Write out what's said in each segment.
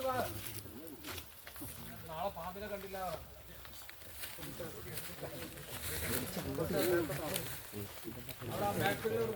plus nine one nine zero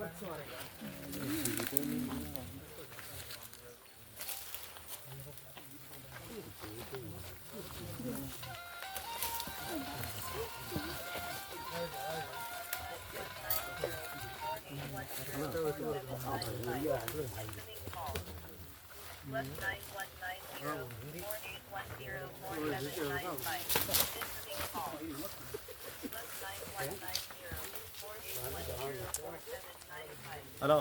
hello.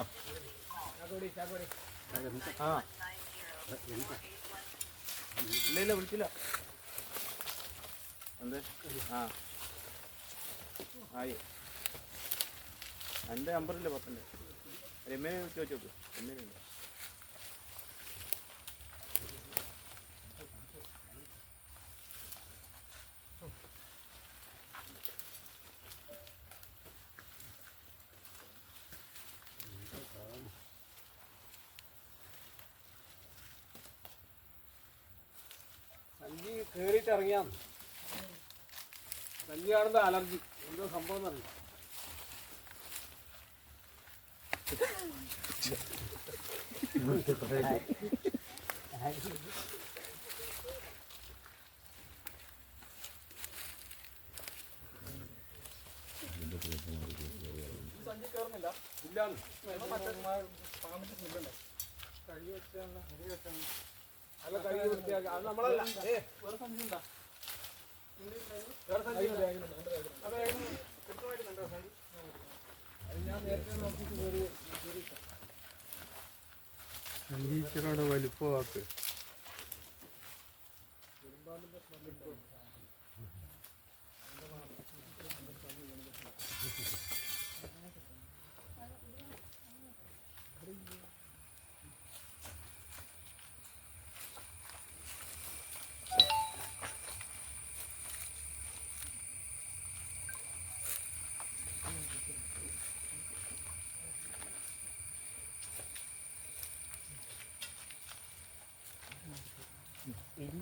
ആ. ഇല്ല ഇല്ല വിളിച്ചില്ല. എന്ത്? ആ. ആയി. എന്റെ നമ്പറില്ല പത്തന്റെ? രമ്യനെ ചോദിച്ചോക്ക് നോക്ക്. രമ്യനുണ്ട് സഞ്ചി ഇറങ്ങിയാന്ന് സഞ്ചി അലർജി. എന്തോ സംഭവം എന്നറിയില്ല സഞ്ചി കേറുന്നില്ല ഇല്ലാന്ന് കഴുകി വെച്ചാണ് മുടി വെച്ചാണ് അല്ല കഴുകി വൃത്തിയാക്കി അത് നമ്മളല്ല ഏ വേറെ സഞ്ചി ഉണ്ടാ വേറെ സഞ്ചി. അത് അതിന് കൃത്യമായിട്ടുണ്ടോ സഞ്ചി അത് ഞാൻ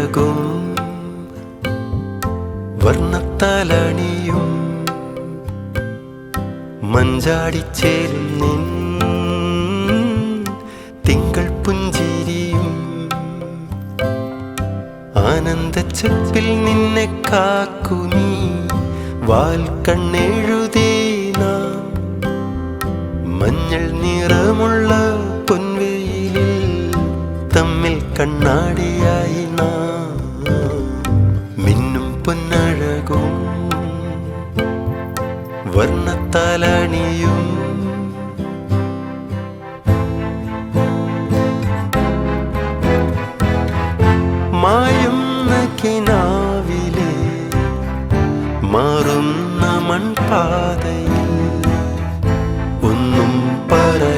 പൊന്നഴകും വർണത്താലണിയും മഞ്ചാടിച്ചേരും നിൻ തിങ്കൾ പുഞ്ചിരിയും ആനന്ദച്ചപ്പിൽ നിന്നെ കാക്കുനി വാൽ കണ്ണെഴുതേ നാം മഞ്ഞൾ നിറമുള്ള പൊൻവെയിലിൽ തമ്മിൽ കണ്ണാടിയായി നാം മിന്നും പൊന്നഴകും. വർണത്താലണിയും മായുന്ന കിനാവിലെ മാറുന്ന മൺപാതയിൽ ഒന്നും പറയാതെ